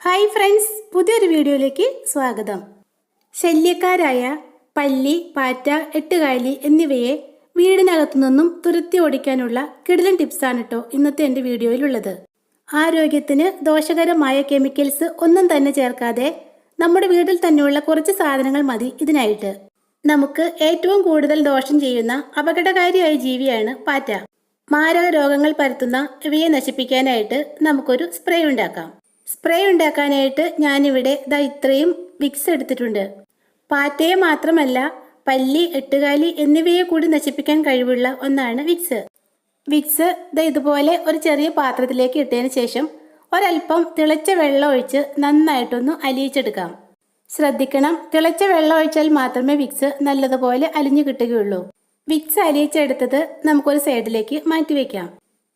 Hi friends പുതിയൊരു വീഡിയോയിലേക്ക് സ്വാഗതം. ശല്യക്കാരായ പല്ലി പാറ്റ എട്ടുകാലി എന്നിവയെ വീടിനകത്തു നിന്നും തുരത്തി ഓടിക്കാനുള്ള കിടിലൻ ടിപ്സാണ് കേട്ടോ ഇന്നത്തെ എന്റെ വീഡിയോയിലുള്ളത്. ആരോഗ്യത്തിന് ദോഷകരമായ കെമിക്കൽസ് ഒന്നും തന്നെ ചേർക്കാതെ നമ്മുടെ വീട്ടിൽ തന്നെയുള്ള കുറച്ച് സാധനങ്ങൾ മതി ഇതിനായിട്ട്. നമുക്ക് ഏറ്റവും കൂടുതൽ ദോഷം ചെയ്യുന്ന അപകടകാരിയായ ജീവിയാണ് പാറ്റ. മാരക രോഗങ്ങൾ പരത്തുന്ന ഇവയെ നശിപ്പിക്കാനായിട്ട് നമുക്കൊരു സ്പ്രേ ഉണ്ടാക്കാം. സ്പ്രേ ഉണ്ടാക്കാനായിട്ട് ഞാനിവിടെ ദാ ഇത്രയും വിക്സ് എടുത്തിട്ടുണ്ട്. പാറ്റയെ മാത്രമല്ല പല്ലി എട്ടുകാലി എന്നിവയെ കൂടി നശിപ്പിക്കാൻ കഴിവുള്ള ഒന്നാണ് വിക്സ്. വിക്സ് ദ ഇതുപോലെ ഒരു ചെറിയ പാത്രത്തിലേക്ക് ഇട്ടതിന് ശേഷം ഒരല്പം തിളച്ച വെള്ളം ഒഴിച്ച് നന്നായിട്ടൊന്ന് അലിയിച്ചെടുക്കാം. ശ്രദ്ധിക്കണം തിളച്ച വെള്ളം ഒഴിച്ചാൽ മാത്രമേ വിക്സ് നല്ലതുപോലെ അലിഞ്ഞു കിട്ടുകയുള്ളൂ. വിക്സ് അലിയിച്ചെടുത്തത് നമുക്കൊരു സൈഡിലേക്ക് മാറ്റിവെക്കാം.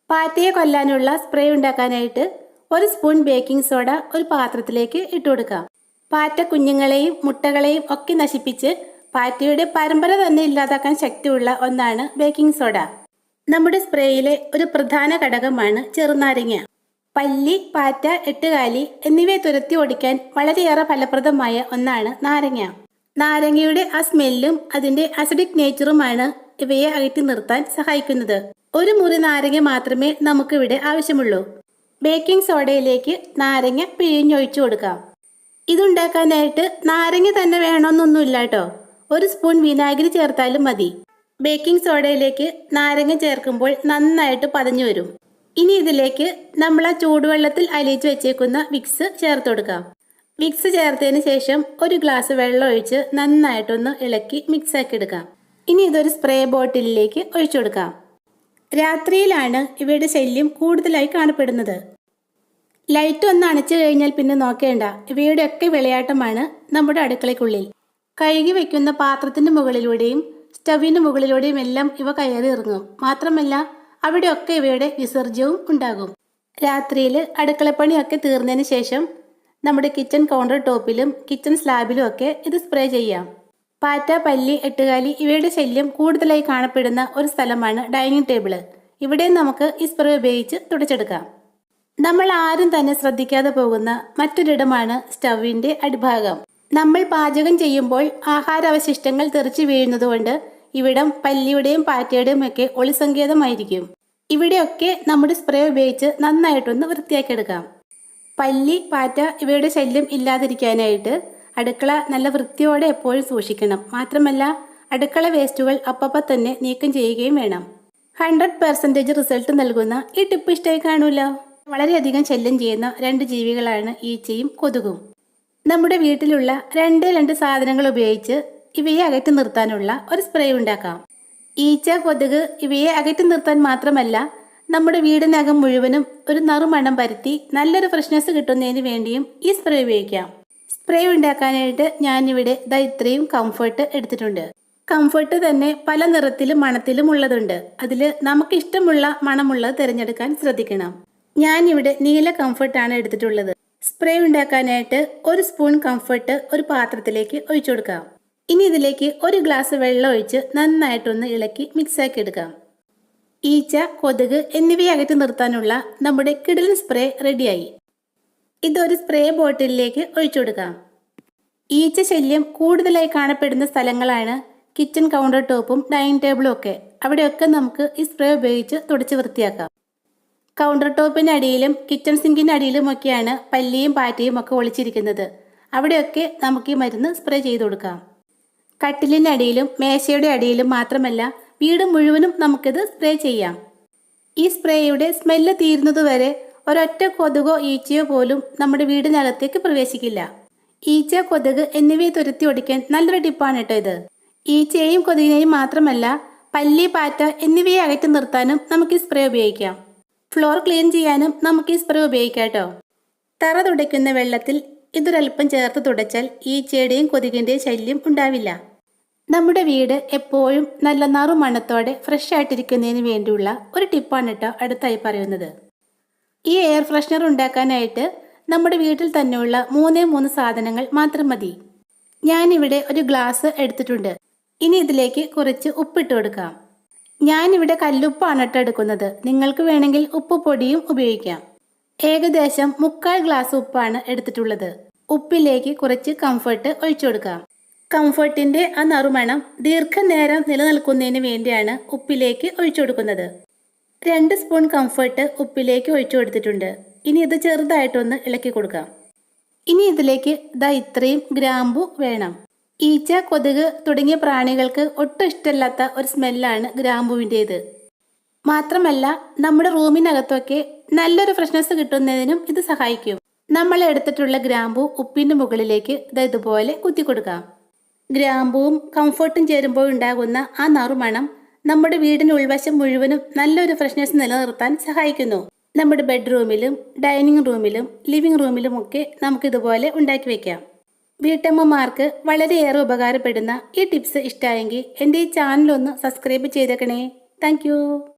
പാറ്റയെ കൊല്ലാനുള്ള സ്പ്രേ ഉണ്ടാക്കാനായിട്ട് ഒരു സ്പൂൺ ബേക്കിംഗ് സോഡ ഒരു പാത്രത്തിലേക്ക് ഇട്ട് കൊടുക്കാം. പാറ്റ കുഞ്ഞുങ്ങളെയും മുട്ടകളെയും ഒക്കെ നശിപ്പിച്ച് പാറ്റയുടെ പരമ്പര തന്നെ ഇല്ലാതാക്കാൻ ശക്തിയുള്ള ഒന്നാണ് ബേക്കിംഗ് സോഡ. നമ്മുടെ സ്പ്രേയിലെ ഒരു പ്രധാന ഘടകമാണ് ചെറുനാരങ്ങ. പല്ലി പാറ്റ എട്ടുകാലി എന്നിവയെ തുരത്തി ഓടിക്കാൻ വളരെയേറെ ഫലപ്രദമായ ഒന്നാണ് നാരങ്ങ. നാരങ്ങയുടെ ആ സ്മെല്ലും അതിന്റെ അസിഡിക് നേച്ചറുമാണ് ഇവയെ അകറ്റി നിർത്താൻ സഹായിക്കുന്നത്. ഒരു മുറി നാരങ്ങ മാത്രമേ നമുക്കിവിടെ ആവശ്യമുള്ളൂ. ബേക്കിംഗ് സോഡയിലേക്ക് നാരങ്ങ പിഴിഞ്ഞൊഴിച്ചു കൊടുക്കാം. ഇതുണ്ടാക്കാനായിട്ട് നാരങ്ങ തന്നെ വേണമെന്നൊന്നുമില്ല കേട്ടോ ഒരു സ്പൂൺ വിനാഗിരി ചേർത്താലും മതി. ബേക്കിംഗ് സോഡയിലേക്ക് നാരങ്ങ ചേർക്കുമ്പോൾ നന്നായിട്ട് പതഞ്ഞു വരും. ഇനി ഇതിലേക്ക് നമ്മൾ ആ ചൂടുവെള്ളത്തിൽ അലിയിച്ച് വെച്ചേക്കുന്ന വിക്സ് ചേർത്ത് കൊടുക്കാം. വിക്സ് ചേർത്തതിന് ശേഷം ഒരു ഗ്ലാസ് വെള്ളം ഒഴിച്ച് നന്നായിട്ടൊന്ന് ഇളക്കി മിക്സ് ആക്കി എടുക്കാം. ഇനി ഇതൊരു സ്പ്രേ ബോട്ടിലിലേക്ക് ഒഴിച്ചു കൊടുക്കാം. രാത്രിയിലാണ് ഇവയുടെ ശല്യം കൂടുതലായി കാണപ്പെടുന്നത്. ലൈറ്റ് ഒന്ന് അണച്ചു കഴിഞ്ഞാൽ പിന്നെ നോക്കേണ്ട. ഇവയുടെ ഒക്കെ വിളയാട്ടമാണ് നമ്മുടെ അടുക്കളയ്ക്കുള്ളിൽ. കഴുകി വയ്ക്കുന്ന പാത്രത്തിന്റെ മുകളിലൂടെയും സ്റ്റവിന് മുകളിലൂടെയും എല്ലാം ഇവ കയറി ഇറങ്ങും. മാത്രമല്ല അവിടെയൊക്കെ ഇവയുടെ വിസർജ്യവും ഉണ്ടാകും. രാത്രിയിൽ അടുക്കളപ്പണിയൊക്കെ തീർന്നതിന് ശേഷം നമ്മുടെ കിച്ചൺ കൗണ്ടർ ടോപ്പിലും കിച്ചൺ സ്ലാബിലും ഒക്കെ ഇത് സ്പ്രേ ചെയ്യാം. പാറ്റ പല്ലി എട്ടുകാലി ഇവയുടെ ശല്യം കൂടുതലായി കാണപ്പെടുന്ന ഒരു സ്ഥലമാണ് ഡൈനിങ് ടേബിൾ. ഇവിടെ നമുക്ക് ഈ സ്പ്രേ ഉപയോഗിച്ച് തുടച്ചെടുക്കാം. നമ്മൾ ആരും തന്നെ ശ്രദ്ധിക്കാതെ പോകുന്ന മറ്റൊരിടമാണ് സ്റ്റവിന്റെ അടിഭാഗം. നമ്മൾ പാചകം ചെയ്യുമ്പോൾ ആഹാരാവശിഷ്ടങ്ങൾ തെറിച്ചു വീഴുന്നതുകൊണ്ട് ഇവിടം പല്ലിയുടെയും പാറ്റയുടെയും ഒക്കെ ഒളിസങ്കേതമായിരിക്കും. ഇവിടെയൊക്കെ നമ്മുടെ സ്പ്രേ ഉപയോഗിച്ച് നന്നായിട്ടൊന്ന് വൃത്തിയാക്കിയെടുക്കാം. പല്ലി പാറ്റ ഇവയുടെ ശല്യം ഇല്ലാതിരിക്കാനായിട്ട് അടുക്കള നല്ല വൃത്തിയോടെ എപ്പോഴും സൂക്ഷിക്കണം. മാത്രമല്ല അടുക്കള വേസ്റ്റുകൾ അപ്പപ്പ തന്നെ നീക്കം ചെയ്യുകയും വേണം. ഹൺഡ്രഡ് പെർസെന്റേജ് റിസൾട്ട് നൽകുന്ന ഈ ടിപ്പ് ഇഷ്ടമായി കാണൂലോ വളരെയധികം ശല്യം ചെയ്യുന്ന രണ്ട് ജീവികളാണ് ഈച്ചയും കൊതുകും. നമ്മുടെ വീട്ടിലുള്ള രണ്ട് രണ്ട് സാധനങ്ങൾ ഉപയോഗിച്ച് ഇവയെ അകറ്റി നിർത്താനുള്ള ഒരു സ്പ്രേ ഉണ്ടാക്കാം. ഈച്ച കൊതുക് ഇവയെ അകറ്റി നിർത്താൻ മാത്രമല്ല നമ്മുടെ വീടിനകം മുഴുവനും ഒരു നറുമണം പരത്തി നല്ലൊരു ഫ്രഷ്നെസ് കിട്ടുന്നതിന് വേണ്ടിയും ഈ സ്പ്രേ ഉപയോഗിക്കാം. സ്പ്രേ ഉണ്ടാക്കാനായിട്ട് ഞാനിവിടെ ദാ ഇത്രയും കംഫർട്ട് എടുത്തിട്ടുണ്ട്. കംഫർട്ട് തന്നെ പല നിറത്തിലും മണത്തിലും ഉള്ളതുണ്ട്. അതിൽ നമുക്കിഷ്ടമുള്ള മണമുള്ളത് തിരഞ്ഞെടുക്കാൻ ശ്രദ്ധിക്കണം. ഞാനിവിടെ നീല കംഫർട്ടാണ് എടുത്തിട്ടുള്ളത്. സ്പ്രേ ഉണ്ടാക്കാനായിട്ട് ഒരു സ്പൂൺ കംഫർട്ട് ഒരു പാത്രത്തിലേക്ക് ഒഴിച്ചു കൊടുക്കാം. ഇനി ഇതിലേക്ക് ഒരു ഗ്ലാസ് വെള്ളം ഒഴിച്ച് നന്നായിട്ടൊന്ന് ഇളക്കി മിക്സാക്കി എടുക്കാം. ഈച്ച കൊതുക് എന്നിവയെ അകറ്റി നിർത്താനുള്ള നമ്മുടെ കിടലൻ സ്പ്രേ റെഡിയായി. ഇതൊരു സ്പ്രേ ബോട്ടിലിലേക്ക് ഒഴിച്ചു കൊടുക്കാം. ഈച്ച ശല്യം കൂടുതലായി കാണപ്പെടുന്ന സ്ഥലങ്ങളാണ് കിച്ചൺ കൗണ്ടർ ടോപ്പും ഡൈനിങ് ടേബിളും ഒക്കെ. അവിടെയൊക്കെ നമുക്ക് ഈ സ്പ്രേ ഉപയോഗിച്ച് തുടച്ച് വൃത്തിയാക്കാം. കൗണ്ടർ ടോപ്പിനടിയിലും കിച്ചൺ ഒക്കെയാണ് പല്ലിയും പാറ്റയും ഒക്കെ ഒളിച്ചിരിക്കുന്നത്. അവിടെയൊക്കെ നമുക്ക് ഈ മരുന്ന് സ്പ്രേ ചെയ്ത് കൊടുക്കാം. കട്ടിലിന്റെ അടിയിലും മേശയുടെ അടിയിലും മാത്രമല്ല വീട് മുഴുവനും നമുക്കിത് സ്പ്രേ ചെയ്യാം. ഈ സ്പ്രേയുടെ സ്മെല്ല് തീരുന്നതുവരെ ഒരൊറ്റ കൊതുകോ ഈച്ചയോ പോലും നമ്മുടെ വീടിനകത്തേക്ക് പ്രവേശിക്കില്ല. ഈച്ച കൊതുക് എന്നിവയെ തുരത്തി ഒടിക്കാൻ നല്ലൊരു ടിപ്പാണ് കേട്ടോ ഇത്. ഈച്ചയെയും കൊതുകിനെയും മാത്രമല്ല പല്ലി പാറ്റ എന്നിവയെ അകറ്റി നിർത്താനും നമുക്ക് ഈ സ്പ്രേ ഉപയോഗിക്കാം. ഫ്ലോർ ക്ലീൻ ചെയ്യാനും നമുക്ക് ഈ സ്പ്രേ ഉപയോഗിക്കാം തറ തുടയ്ക്കുന്ന വെള്ളത്തിൽ ഇതൊരൽപ്പം ചേർത്ത് തുടച്ചാൽ ഈ ചെടിയും കൊതുകിന്റെയും ശല്യം ഉണ്ടാവില്ല. നമ്മുടെ വീട് എപ്പോഴും നല്ല നറുമണത്തോടെ ഫ്രഷ് ആയിട്ടിരിക്കുന്നതിന് വേണ്ടിയുള്ള ഒരു ടിപ്പാണ് കേട്ടോ അടുത്തായി പറയുന്നത്. ഈ എയർ ഫ്രഷ്നർ ഉണ്ടാക്കാനായിട്ട് നമ്മുടെ വീട്ടിൽ തന്നെയുള്ള മൂന്നേ മൂന്ന് സാധനങ്ങൾ മാത്രം മതി. ഞാനിവിടെ ഒരു ഗ്ലാസ് എടുത്തിട്ടുണ്ട്. ഇനി ഇതിലേക്ക് കുറച്ച് ഉപ്പിട്ട് കൊടുക്കാം. ഞാനിവിടെ കല്ലുപ്പാണ് ഇട്ട് എടുക്കുന്നത്. നിങ്ങൾക്ക് വേണമെങ്കിൽ ഉപ്പ് പൊടിയും ഉപയോഗിക്കാം. ഏകദേശം മുക്കാൽ ഗ്ലാസ് ഉപ്പാണ് എടുത്തിട്ടുള്ളത്. ഉപ്പിലേക്ക് കുറച്ച് കംഫർട്ട് ഒഴിച്ചു കൊടുക്കാം. കംഫർട്ടിന്റെ ആ നറുമണം ദീർഘനേരം നിലനിൽക്കുന്നതിന് വേണ്ടിയാണ് ഉപ്പിലേക്ക് ഒഴിച്ചു കൊടുക്കുന്നത്. രണ്ട് സ്പൂൺ കംഫർട്ട് ഉപ്പിലേക്ക് ഒഴിച്ചു കൊടുത്തിട്ടുണ്ട്. ഇനി ഇത് ചെറുതായിട്ടൊന്ന് ഇളക്കി കൊടുക്കാം. ഇനി ഇതിലേക്ക് ദാ ഇത്രയും ഗ്രാമ്പു വേണം. ഈച്ച കൊതുക് തുടങ്ങിയ പ്രാണികൾക്ക് ഒട്ടും ഇഷ്ടമില്ലാത്ത ഒരു സ്മെല്ലാണ് ഗ്രാമ്പുവിന്റേത്. മാത്രമല്ല നമ്മുടെ റൂമിനകത്തൊക്കെ നല്ലൊരു ഫ്രഷ്നെസ് കിട്ടുന്നതിനും ഇത് സഹായിക്കും. നമ്മൾ എടുത്തിട്ടുള്ള ഗ്രാമ്പു ഉപ്പിന്റെ മുകളിലേക്ക് ഇതുപോലെ കുത്തി കൊടുക്കാം ഗ്രാമ്പുവും കംഫർട്ടും ചേരുമ്പോൾ ഉണ്ടാകുന്ന ആ നറുമണം നമ്മുടെ വീടിന് ഉൾവശം മുഴുവനും നല്ലൊരു ഫ്രഷ്നെസ് നിലനിർത്താൻ സഹായിക്കുന്നു. നമ്മുടെ ബെഡ്റൂമിലും ഡൈനിങ് റൂമിലും ലിവിംഗ് റൂമിലും ഒക്കെ നമുക്കിതുപോലെ ഉണ്ടാക്കി വെക്കാം. വീട്ടമ്മമാർക്ക് വളരെയേറെ ഉപകാരപ്പെടുന്ന ഈ ടിപ്സ് ഇഷ്ടമായെങ്കിൽ എന്റെ ഈ ചാനലൊന്ന് സബ്സ്ക്രൈബ് ചെയ്തേക്കണേ. താങ്ക്